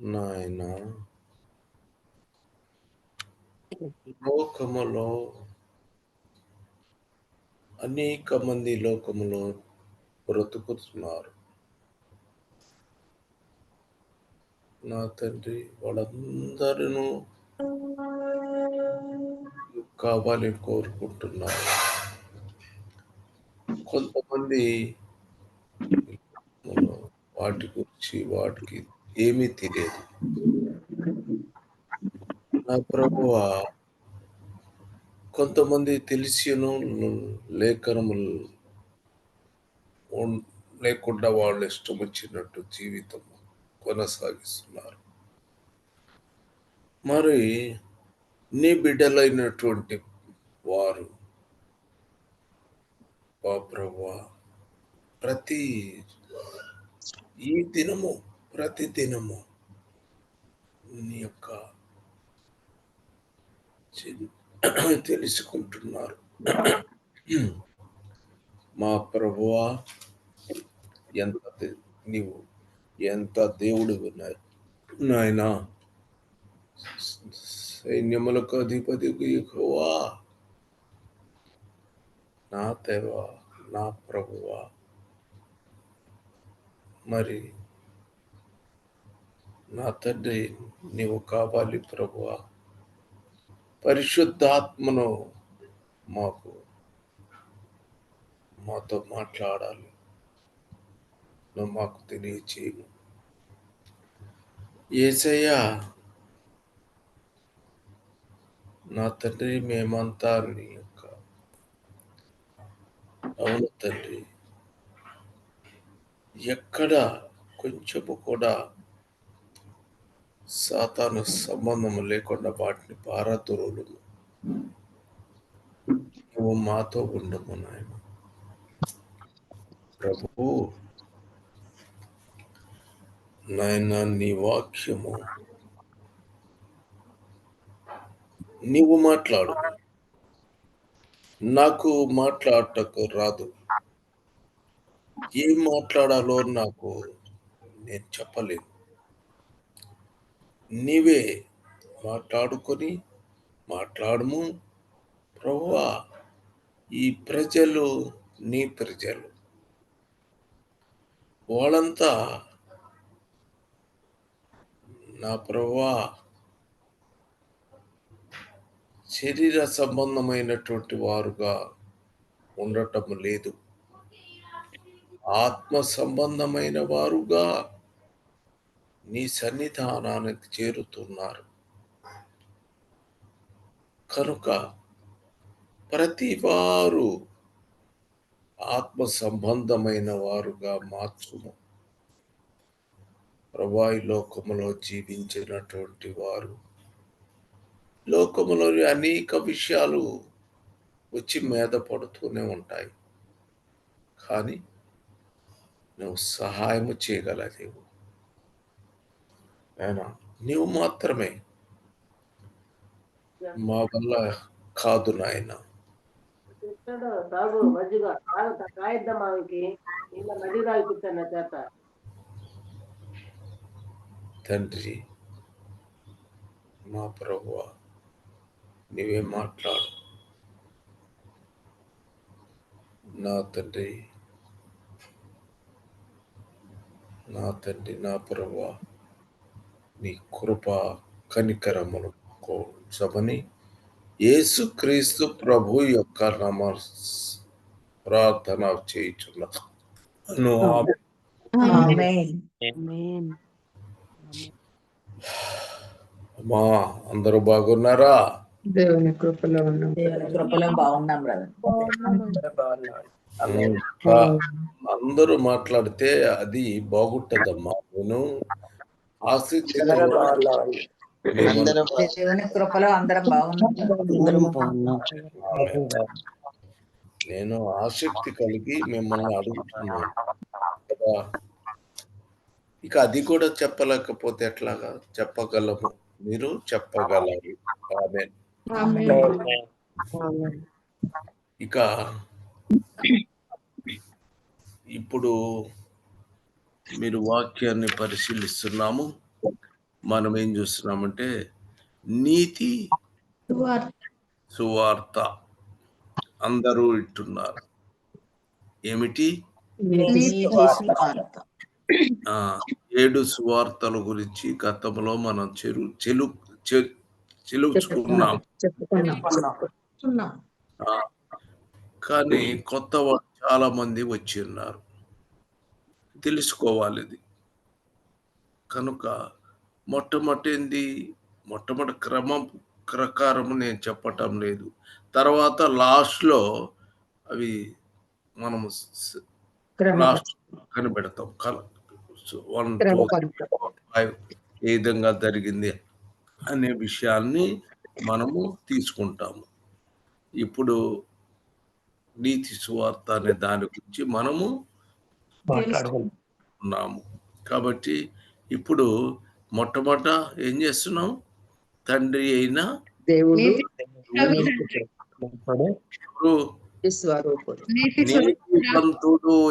నాయన లోకములో అనేక మంది లోకములో బ్రతుకుతున్నారు. నా తండ్రి వాళ్ళందరూ కావాలని కోరుకుంటున్నారు. కొంతమంది వాటి గురించి వాటికి ఏమీ తెలియదు. నా ప్రభువ కొంతమంది తెలిసిను లేఖనములు లేకుండా వాళ్ళు ఇష్టం వచ్చినట్టు జీవితం కొనసాగిస్తున్నారు. మరి నీ బిడ్డలైనటువంటి వారు ప్రభు ప్రతి ఈ దినము ప్రతి దినము నీ యొక్క తెలుసుకుంటున్నారు. మా ప్రభువా ఎంత నీవు ఎంత దేవుడు నాయన సైన్యములకు అధిపతి ఎక్కువా నా దేవా నా ప్రభువా. మరి నా తండ్రి నీవు కావాలి ప్రభువా. పరిశుద్ధాత్మను మాకు మాతో మాట్లాడాలి. నువ్వు మాకు తెలియచేయము ఏసయ్యా నా తండ్రి మేమంతా నీ యొక్క అవును తండ్రి. ఎక్కడ కొంచెము కూడా సాతాను సంబంధము లేకుండా వాటిని పారదోలు నువ్వు మాతో ఉండము నాయన. ప్రభు నాయన నీ వాక్యము నీవు మాట్లాడు. నాకు మాట్లాడటకు రాదు. ఏం మాట్లాడాలో నాకు నేను చెప్పలేను. నీవే మాట్లాడుకొని మాట్లాడము. ప్రభువా ఈ ప్రజలు నీ ప్రజలు. వాళ్ళంతా నా ప్రభువా శరీర సంబంధమైనటువంటి వారుగా ఉండటం లేదు. ఆత్మ సంబంధమైన వారుగా నీ సన్నిధానానికి చేరుతున్నారు. కనుక ప్రతి వారు ఆత్మ సంబంధమైన వారుగా మార్చుము ప్రభావి లోకములో జీవించినటువంటి వారు లోకములోని అనేక విషయాలు వచ్చి మీద పడుతూనే ఉంటాయి. కానీ నువ్వు సహాయము చేయగలదేవు ఆయన నీవు మాత్రమే మా వల్ల కాదు నాయన ఇస్తాడు తాగు మజ్జిగ తాగుతా కాయిద్దాం ఆమెకి ఇలా మజ్జిగ తాగిపిస్తాను నా చేత తండ్రి మా ప్రభువ నీవే మాట్లాడు నా తండ్రి నా తండ్రి నా ప్రభువ నీ కృప కనికరమును కోసమని యేసుక్రీస్తు ప్రభు యొక్క నమ ప్రార్థన చేయుచున్నాను ఆమేన్. ఆమేన్. అమ్మా అందరూ బాగున్నారా? దేవుని కృపలో ఉన్నాం. కృపలో బాగున్నాం అందరూ మాట్లాడితే అది బాగుంటదమ్మా. నేను దేవుని కృపలో అందరం బాగున్నాం. నేను ఆసక్తి కలిగి మిమ్మల్ని అడుగుతున్నాను. కదా? ఇక అది కూడా చెప్పలేకపోతే ఎట్లాగా? చెప్పగలము. మీరు చెప్పగలరు. ఆమె. ఇక ఇప్పుడు మీరు వాక్యాన్ని పరిశీలిస్తున్నాము. మనం ఏం చూస్తున్నామంటే నీతి సువార్త. అందరూ ఇట్టున్నారు ఏమిటి? నీతి సువార్త. ఆ ఏడు సువార్తల గురించి గతంలో మనం చెరు చెలు చె- చెలుచుకున్నాం. కానీ కొత్త వాళ్ళు చాలా మంది వచ్చి ఉన్నారు. తెలుసుకోవాలి కనుక మొట్టమొదటి ఏంది మొట్టమొదటి క్రమం ప్రకారం నేను చెప్పటం లేదు. తర్వాత లాస్ట్లో అవి మనము లాస్ట్ కనిపెడతాం. కల వన్. ఫైవ్ ఏ విధంగా జరిగింది అనే విషయాన్ని మనము తీసుకుంటాము. ఇప్పుడు నీతి సువార్త అనే దాని గురించి మనము ఉన్నాము కాబట్టి ఇప్పుడు మొట్టమొదట ఏం చేస్తున్నాం తండ్రి అయిన దేవుడు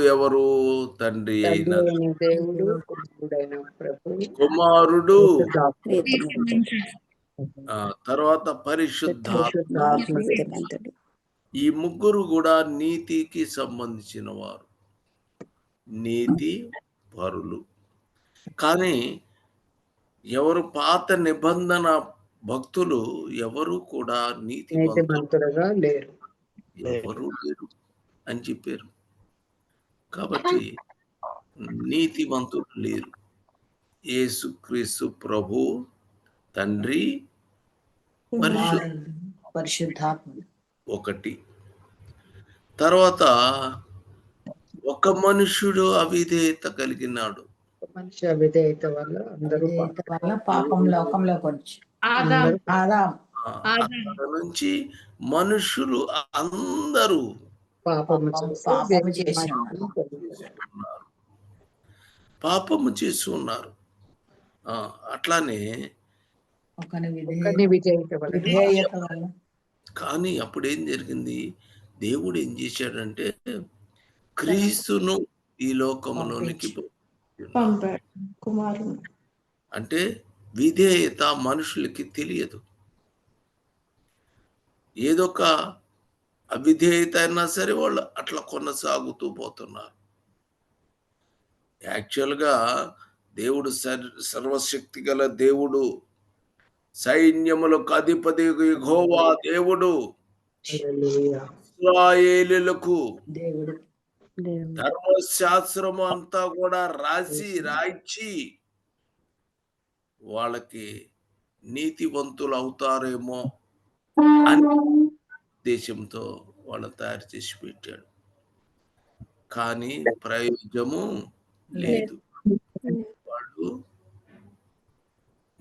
ఎవరు? తండ్రి అయిన కుమారుడు. తర్వాత పరిశుద్ధాత్మ. పరిశుద్ధాత్ముడు. ఈ ముగ్గురు కూడా నీతికి సంబంధించిన వారు. నీతి పరులు కానీ ఎవరు పాత నిబంధన భక్తులు ఎవరు కూడా నీతి లేరు. ఎవరు లేరు అని చెప్పారు. కాబట్టి నీతివంతులు లేరు. యేసుక్రీస్తు ప్రభు తండ్రి పరిశుద్ధ పరిశుద్ధాత్మ ఒకటి. తర్వాత ఒక మనుషుడు అవిధేయత కలిగినాడు. మనిషి అవిధేయత వల్ల అందరూ వల్ల పాపం లోకంలోకి వచ్చి. ఆదాం. నుంచి మనుషులు అందరూ పాపము పాపము చేసి. ఉన్నారు అట్లానే కానీ అప్పుడు ఏం జరిగింది? దేవుడు ఏం చేశాడంటే క్రీస్తును ఈ కుమారుడు అంటే విధేయత మనుషులకి తెలియదు ఏదొక అవిధేయత అయినా సరే వాళ్ళు అట్లా కొనసాగుతూ పోతున్నారు యాక్చువల్గా దేవుడు సర్- సర్వశక్తి గల దేవుడు సైన్యములకు అధిపతి యెహోవా దేవుడు హల్లెలూయా. ధర్మశాస్త్రము అంతా కూడా రాసి రాయించి వాళ్ళకి నీతివంతులు అవుతారేమో అని ఉద్దేశంతో వాళ్ళని తయారు చేసి పెట్టాడు. కానీ ప్రయోజనము లేదు. వాళ్ళు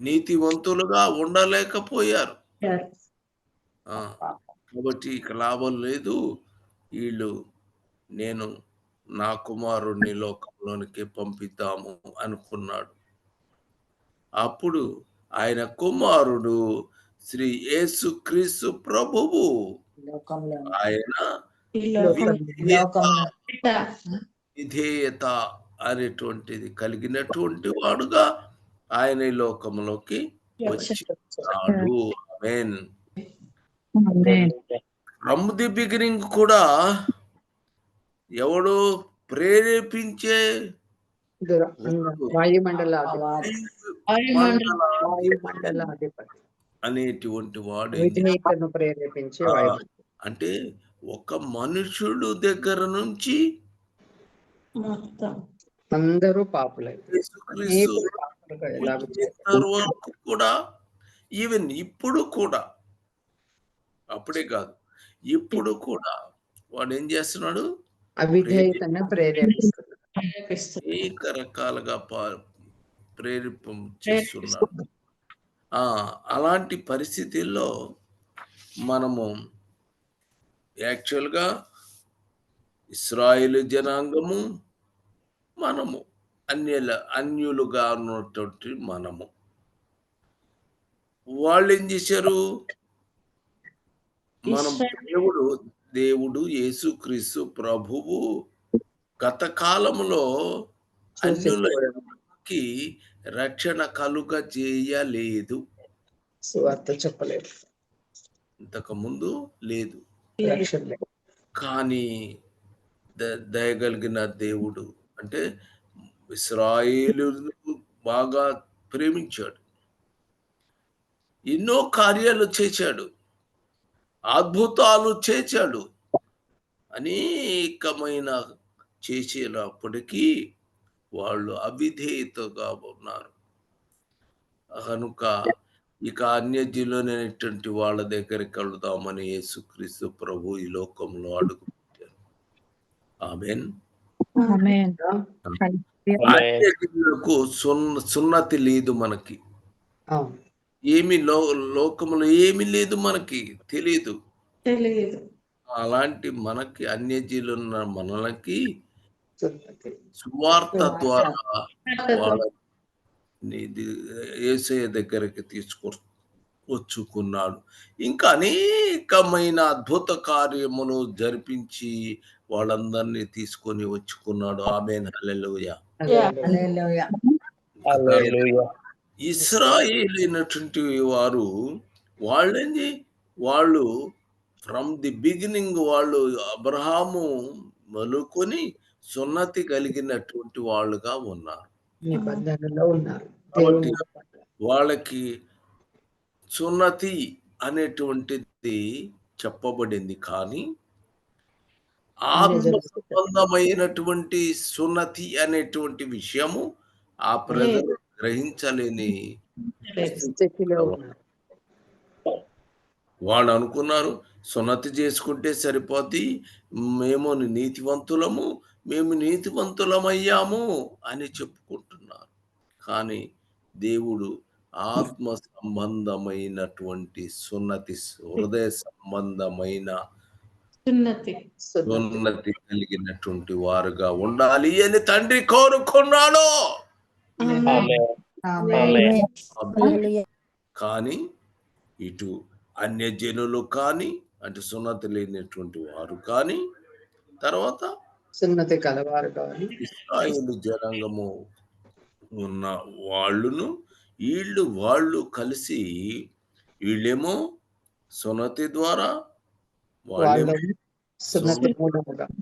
నీతివంతులుగా ఉండలేకపోయారు. కాబట్టి ఇక లాభం లేదు. వీళ్ళు నేను నా కుమారుణ్ణి లోకంలోనికి పంపిద్దాము అనుకున్నాడు. అప్పుడు ఆయన కుమారుడు శ్రీ యేసుక్రీస్తు ప్రభువు లోకంలో ఆయన విధేయత అనేటువంటిది కలిగినటువంటి వాడుగా ఆయన ఈ లోకంలోకి వచ్చినాడు. ఫ్రమ్ ది బిగినింగ్ కూడా ఎవడు ప్రేరేపించే అనేటువంటి వాడు ప్రేరేపించే అంటే ఒక మనుషుడు దగ్గర నుంచి మొత్తం. అందరూ పాపులై కూడా ఈవెన్ ఇప్పుడు కూడా అప్పుడే కాదు ఇప్పుడు కూడా వాడు ఏం చేస్తున్నాడు? అవిధేయతను ప్రేరేపిస్తున్నారు ప్రేరేపిస్తుంది. అనేక రకాలుగా ప్రేరేపం అలాంటి పరిస్థితుల్లో మనము యాక్చువల్గా ఇస్రాయేల్ జనాంగము మనము అన్యుల అన్యులుగా ఉన్నటువంటి మనము. వాళ్ళు ఏం చేశారు? మనం దేవుడు దేవుడు యేసుక్రీస్తు ప్రభువు గత కాలంలో అన్యులకి రక్షణ కలుగ చేయలేదు. సువార్త చెప్పలేదు. ఇంతకు ముందు లేదు. కానీ ద- దయగలిగిన దేవుడు అంటే ఇస్రాయేలు బాగా ప్రేమించాడు. ఎన్నో కార్యాలు చేశాడు. అద్భుతాలు చేశాడు. అనేకమైన చేసేటప్పటికీ వాళ్ళు అవిధేయతగా ఉన్నారు. కనుక ఇక అన్యజనులైనటువంటి వాళ్ళ దగ్గరికి వెళదామని యేసుక్రీస్తు ప్రభు ఈ లోకంలో అడుగుపెట్టారు. ఆమెన్. సున్నతి లేదు మనకి. అవును. ఏమి లో లోకంలో ఏమి లేదు మనకి తెలియదు తెలియదు అలాంటి మనకి అన్యజీలున్న మనలకి సున్నతి. సువార్త ద్వారా ఏసయ దగ్గరికి తీసుకు వచ్చుకున్నాడు. ఇంకా అనేకమైన అద్భుత కార్యములు జరిపించి వాళ్ళందరినీ తీసుకొని వచ్చుకున్నాడు. ఆమె హల్లెలూయా. హల్లెలూయా ఇస్రాయేల్ వారు వాళ్ళని వాళ్ళు ఫ్రమ్ ది బిగినింగ్ వాళ్ళు అబ్రహాము మొలుకొని సున్నతి కలిగినటువంటి వాళ్ళుగా ఉన్నారు. కాబట్టి. వాళ్ళకి సున్నతి అనేటువంటిది చెప్పబడింది. కానీ ఆత్మ సంబంధమైనటువంటి సున్నతి అనేటువంటి విషయము ఆ ప్రజలు గ్రహించలేని వాళ్ళు అనుకున్నారు సున్నతి చేసుకుంటే సరిపోద్ది మేము నీతివంతులము మేము నీతివంతులమయ్యాము అని చెప్పుకుంటున్నారు. కానీ దేవుడు ఆత్మ సంబంధమైనటువంటి సున్నతి హృదయ సంబంధమైన సున్నతి కలిగినటువంటి వారుగా ఉండాలి అని తండ్రి కోరుకున్నాడు. కానీ ఇటు అన్యజనులు కానీ అంటే సున్నతి లేనటువంటి వారు కానీ తర్వాత సున్నతి కలవారు కానీ ఇస్రాయేలు జనాంగము ఉన్న వాళ్ళును వీళ్ళు వాళ్ళు కలిసి వీళ్ళేమో సున్నతి ద్వారా వాళ్ళేమో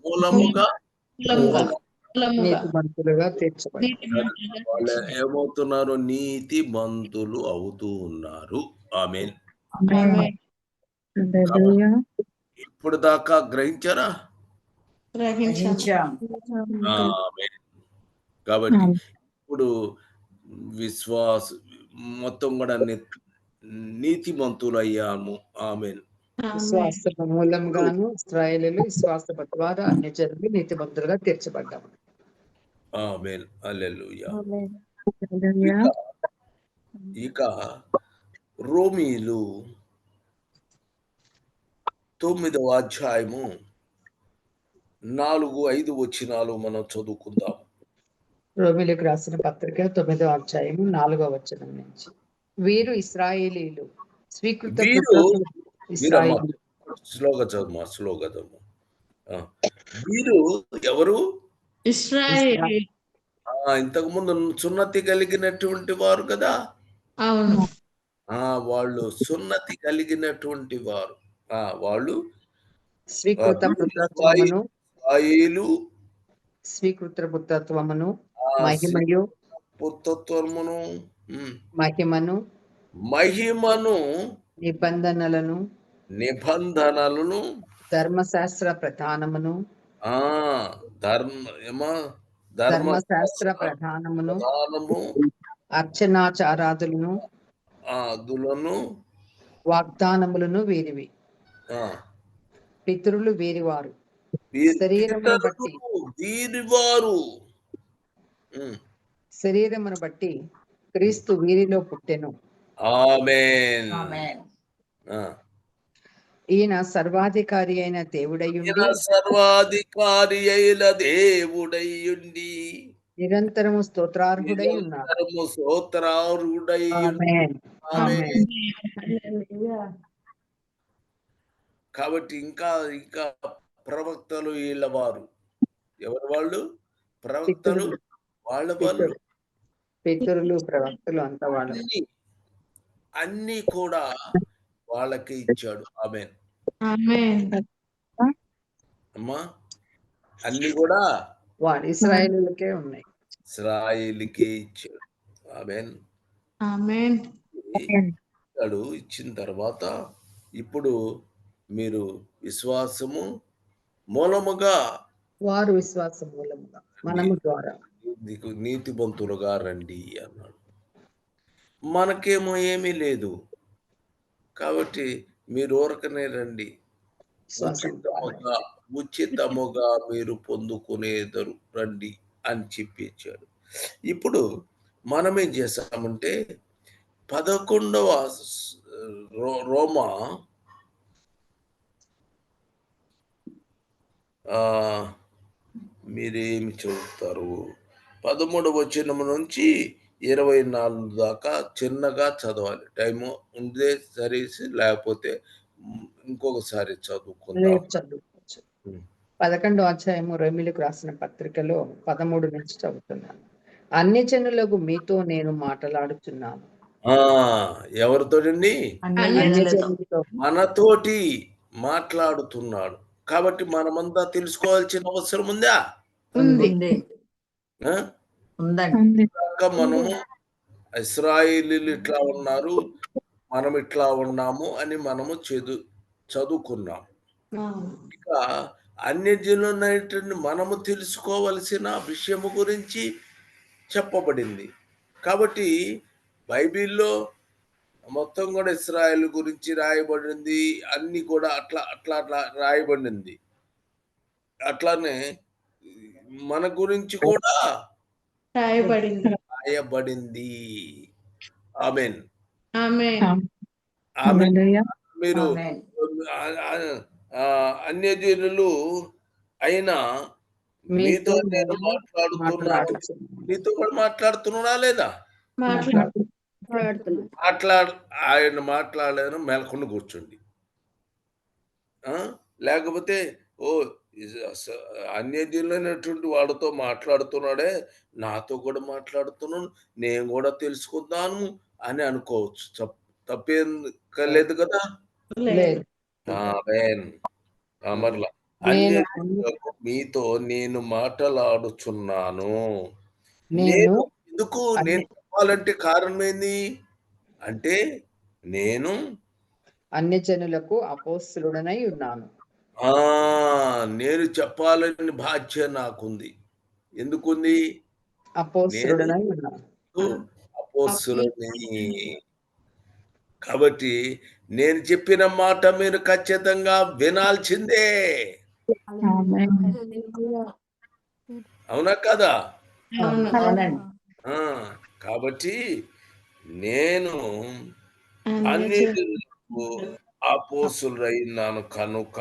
మూలముగా నీతి వాళ్ళు ఏమవుతున్నారు? నీతి మంతులు అవుతూ ఉన్నారు. ఆమె ఇప్పుడు దాకా గ్రహించారా? గ్రహించాం గ్రహించాం ఆమేన్. కాబట్టి ఇప్పుడు విశ్వాస మొత్తం కూడా ని- నీతిమంతులు అయ్యాము. ఆమెన్. ఆమేన్. విశ్వాస మూలంగాను ఇస్రాయేలీలు విశ్వాస ద్వారా అన్ని జనులు నీతి మంతులుగా తీర్చబడ్డాము. ఆమెన్ అల్లెలుయా హల్లెలూయా ఇక రోమీలు తొమ్మిదవ అధ్యాయము నాలుగు ఐదు వచ్చినాలు మనం చదువుకుందాం. రోమిలకు రాసిన పత్రిక తొమ్మిదో అధ్యాయము నాలుగో వచనం నుంచి. వీరు ఇస్రాయేలీలు స్వీకృత స్లోగా చదువు స్లోగా చదువు ఆ, వీరు ఎవరు? ఇస్రాయేల్. ఆ, ఇంతకు ముందు సున్నతి కలిగినటువంటి వారు కదా? అవును. ఆ వాళ్ళు సున్నతి కలిగినటువంటి వారు. ఆ వాళ్ళు స్వీకృత స్వీకృత పుత్రత్వమును మహిమయు. పుత్రత్వమును మహిమను. మహిమను నిబంధనలను. నిబంధనలను ధర్మశాస్త్ర ప్రధానమును. ఆ ధర్మ ధర్మశాస్త్ర ప్రధానమును ప్రధానము అర్చనాచారాదులను ఆ, అదులను వాగ్దానములను వీరివి. ఆ, పితరులు వీరివారు. వీరి శరీరమును బట్టి. వీరివారు. శరీరమును బట్టి క్రీస్తు వీరిలో పుట్టెను. ఆమేన్. ఆమేన్. ఆ. ఈయన సర్వాధికారి అయిన దేవుడయుండి ఈయన సర్వాధికారి అయిన దేవుడయ్యుండి. నిరంతరము స్తోత్రార్హుడై ఉన్నారు స్తోత్రార్హుడై. కాబట్టి ఇంకా ఇంకా ప్రవక్తలు వీళ్ళ వారు. ఎవరు వాళ్ళు? ప్రవక్తలు. వాళ్ళ వాళ్ళు. పితరులు. ప్రవక్తలు అంతా వాళ్ళు. అన్ని కూడా వాళ్ళకి ఇచ్చాడు. ఆమె. అమ్మా అన్ని కూడా ఇస్రాయేలులకే ఉన్నాయి. ఇస్రాయిల్కే ఇచ్చాడు. ఇచ్చాడు? ఇచ్చిన తర్వాత ఇప్పుడు మీరు విశ్వాసము మూలముగా వారు విశ్వాసం మూలముగా మనము ద్వారా. నీతివంతులుగా రండి అన్నాడు. మనకేమో ఏమీ లేదు. కాబట్టి మీరు ఊరకనే రండి. ఉచితముగా ఉచితముగా మీరు పొందుకునేదరు రండి అని చెప్పి ఇచ్చాడు ఇప్పుడు మనం ఏం చేస్తామంటే పదకొండవ రో- రోమా మీరేమి చదువుతారు? పదమూడవ వచనం నుంచి ఇరవై నాలుగు దాకా చిన్నగా చదవాలి. టైము ఉండే సరేసి లేకపోతే ఇంకొకసారి చదువుకుందాం. పదకొండో అధ్యాయము రోమిలకు రాసిన పత్రికలో పదమూడు నుంచి చదువుతున్నాను. అన్ని జనులకు మీతో నేను మాట్లాడుతున్నాను. జనులతో. మనతోటి మాట్లాడుతున్నాడు. కాబట్టి మనమంతా తెలుసుకోవాల్సిన అవసరం ఉందా? ఉంది. ఆ? ఉంది కాక మనము ఇస్రాయిలీలు ఇట్లా ఉన్నారు మనం ఇట్లా ఉన్నాము అని మనము చదు చదువుకున్నాం. ఇక అన్యజనులైనటువంటి మనము తెలుసుకోవలసిన విషయము గురించి చెప్పబడింది కాబట్టి బైబిల్లో మొత్తం కూడా ఇస్రాయేల్ గురించి రాయబడింది అన్ని కూడా అట్లా అట్లా అట్లా రాయబడింది అట్లానే మన గురించి కూడా రాయబడింది రాయబడింది ఆమెన్. Amen hallelujah. మీరు. అన్యజనులు అయినా మీతో నేను మాట్లాడుతున్నాను. మీతో కూడా మాట్లాడుతున్నాడా లేదా మాట్లాడు ఆయన మాట్లాడాను మెలకుండా కూర్చోండి ఆ? లేకపోతే ఓ అన్యజనులైనటువంటి వాడితో మాట్లాడుతున్నాడే నాతో కూడా మాట్లాడుతున్నాను నేను కూడా తెలుసుకుందాను అని అనుకోవచ్చు. తప్- తప్పేం లేదు. కదా అన్యజనులకు మీతో నేను మాట్లాడుచున్నాను. నేను ఎందుకు? నేను చెప్పాలంటే కారణం ఏంది అంటే నేను అన్ని జనులకు అపోస్తులుడనై ఉన్నాను. ఆ నేను చెప్పాలని బాధ్యత నాకుంది. ఎందుకుంది? అపోస్తులని. కాబట్టి నేను చెప్పిన మాట మీరు ఖచ్చితంగా వినాల్సిందే. అవునా కదా? అవును. అవునండి. ఆ, కాబట్టి నేను అన్ని అపోసులైనాను కనుక.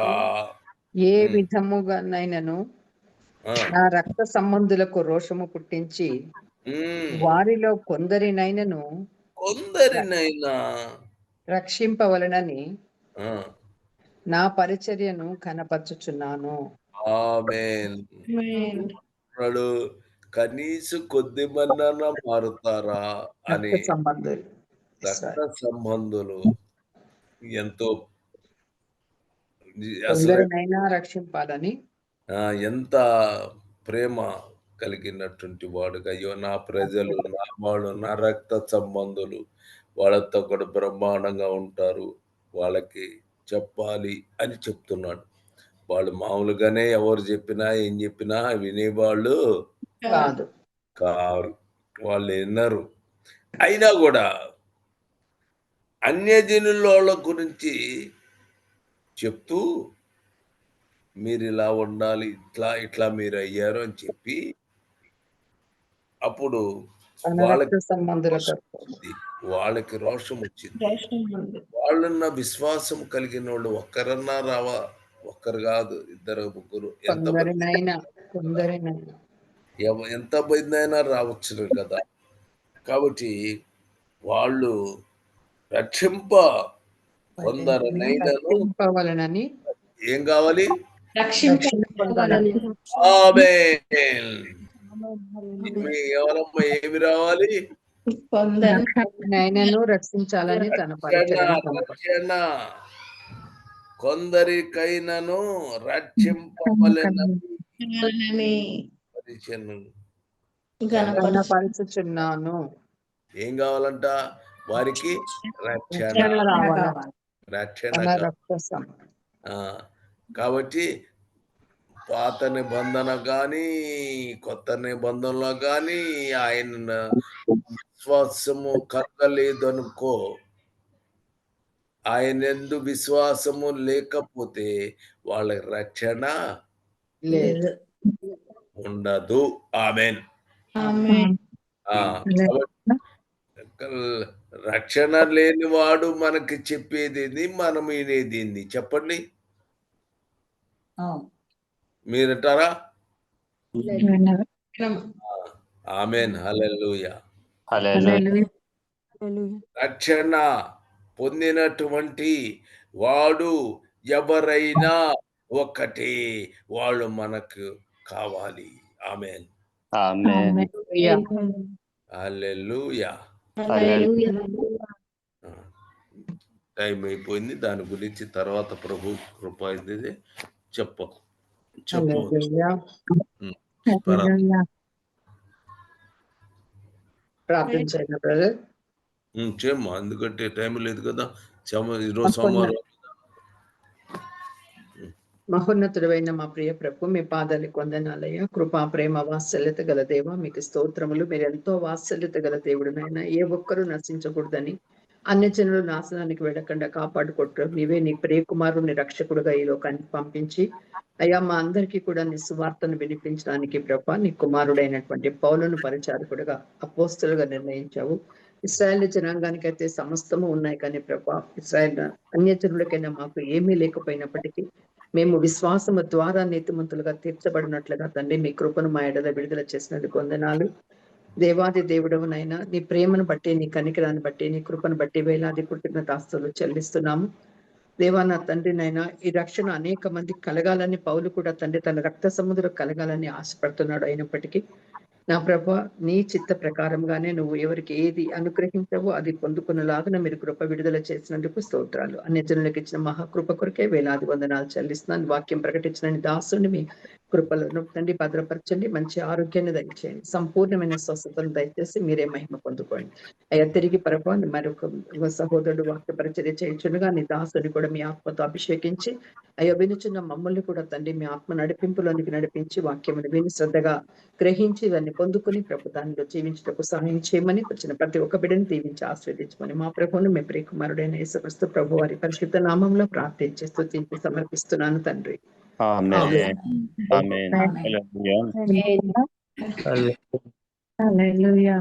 ఏ. విధముగానైనను నా రక్త సంబంధులకు రోషము పుట్టించి వారిలో కొందరినైనను కొందరినైనా రక్షింపవలనని ఆ, నా పరిచర్యను కనపరచుచున్నాను. కనీసం కొద్ది మందన మారుతారా అని సంబంధులు. రక్త సంబంధులు. ఎంతో రక్షింపాలని. ఎంత ప్రేమ కలిగినటువంటి వాడుగా. అయ్యో నా ప్రజలు నా వాళ్ళు నా రక్త సంబంధులు వాళ్ళతో కూడా బ్రహ్మాండంగా ఉంటారు. వాళ్ళకి చెప్పాలి అని చెప్తున్నాడు. వాళ్ళు మామూలుగానే ఎవరు చెప్పినా ఏం చెప్పినా వినేవాళ్ళు కాదు. కారు. వాళ్ళు విన్నారు అయినా కూడా అన్యజనుల గురించి చెప్తూ మీరు ఇలా ఉండాలి ఇట్లా ఇట్లా మీరు అయ్యారు అని చెప్పి అప్పుడు వాళ్ళకి రక్త సంబంధులకు వచ్చింది. వాళ్ళకి రోషం వచ్చింది. వాళ్ళన్న విశ్వాసం కలిగిన వాళ్ళు ఒక్కరన్నా రావా? ఒక్కరు కాదు ఇద్దరు ముగ్గురు. ఎంత ఎంత మంది అయినా రావచ్చు కదా. కాబట్టి వాళ్ళు రక్షింప కొందరినైనాను రక్షింపవలనని. ఏం కావాలి? ఎవరమ్మా ఏమి రావాలి? ఆయనను రక్షించాలని తన రక్షణ కొందరికైనను రక్షింపవలెనని కనపరుచుచున్నాను ఏం కావాలంట? వారికి రక్షణ రక్షణ కాబట్టి పాత నిబంధన కానీ కొత్త నిబంధనలో కానీ ఆయన విశ్వాసము కలగలేదనుకో ఆయన ఎందు విశ్వాసము లేకపోతే వాళ్ళకి రక్షణ లేదు. ఉండదు. ఆమెన్. రక్షణ లేనివాడు మనకి చెప్పేది మనం వినేది? చెప్పండి. మీరంటారా? ఆమెన్. హల్లెలూయా. హల్లెలూయా. రక్షణ పొందినటువంటి వాడు ఎవరైనా ఒక్కటే వాళ్ళు మనకు కావాలి. ఆమెన్. హల్లెలూయా. టైం అయిపోయింది. దాని గురించి తర్వాత ప్రభు కృప అయింది చెప్ప. చేయమ్మా. ఎందుకంటే టైం లేదు కదా. ఈరోజు సోమవారం. మహోన్నతుడైన మా ప్రియ ప్రభు మీ పాదాలకు కొందనాలయ్య కృపా ప్రేమ వాత్సల్యత గల దేవ మీకు స్తోత్రములు. మీరు ఎంతో వాత్సల్యత గల దేవుడునైనా ఏ ఒక్కరూ నశించకూడదని అన్ని జనులు నాశనానికి వెళ్ళకుండా కాపాడుకుంటారు నీవే నీ ప్రియకుమారుని రక్షకుడుగా ఈ లోకానికి పంపించి అయ్యా మా అందరికీ కూడా నీ సువార్తను వినిపించడానికి ప్రభ నీ కుమారుడైనటువంటి పౌలను పరిచారకుడుగా అపోస్తులుగా నిర్ణయించావు. ఇస్రాయల్ జనాంగానికి అయితే సమస్తము ఉన్నాయి కానీ ప్రభా ఇస్రాయేల్ అన్యజనులకైనా మాకు ఏమీ లేకపోయినప్పటికీ మేము విశ్వాసము ద్వారా నీతిమంతులుగా తీర్చబడినట్లుగా తండ్రి మీ కృపను మా ఎడల విడుదల చేసినందుకు వందనాలు. దేవాది దేవుడవునైనా నీ ప్రేమను బట్టి నీ కనికరాన్ని బట్టి నీ కృపను బట్టి వేలాది కృతజ్ఞతాస్తులు చెల్లిస్తున్నాము. దేవా నా తండ్రినైనా ఈ రక్షణ అనేక మంది కలగాలని పౌలు కూడా తండ్రి తన రక్త సముద్రం కలగాలని ఆశపడుతున్నాడు అయినప్పటికీ నా ప్రభ నీ చిత్త ప్రకారంగానే నువ్వు ఎవరికి ఏది అనుగ్రహించవో అది పొందుకున్నలాగా మీరు కృప విడుదల చేసినందుకు స్తోత్రాలు. అన్ని జనులకు ఇచ్చిన మహాకృప కొరకే వేలాది వందనాలు చెల్లిస్తున్నాను. వాక్యం ప్రకటించిన దాసుని మీ కృపలను తండ్రి భద్రపరచండి మంచి ఆరోగ్యాన్ని దయచేయండి సంపూర్ణమైన స్వస్థతను దయచేసి మీరే మహిమ పొందుకోండి. అయ్యా తిరిగి ప్రభా మరొక సహోదరుడు వాక్య పరిచర్య చేయించుండగా నీ దాసుని కూడా మీ ఆత్మతో అభిషేకించి అయ్యా వినుచున్న మమ్మల్ని కూడా తండ్రి మీ ఆత్మ నడిపింపులోనికి నడిపించి వాక్యమును విని శ్రద్ధగా గ్రహించి దాన్ని పొందుకుని ప్రభు దానిలో జీవించటకు సహాయం చేయమని వచ్చిన ప్రతి ఒక్క బిడ్డని దీవించి ఆస్వాదించమని మా ప్రభువును మీ ప్రియకుమారుడైన యేసుక్రీస్తు ప్రభు వారి పరిశుద్ధ నామంలో ప్రార్థించి స్థుతించి సమర్పిస్తున్నాను తండ్రి. ఆమేన్. ఆమేన్. హల్లెలూయా. ఆమేన్. హల్లెలూయా.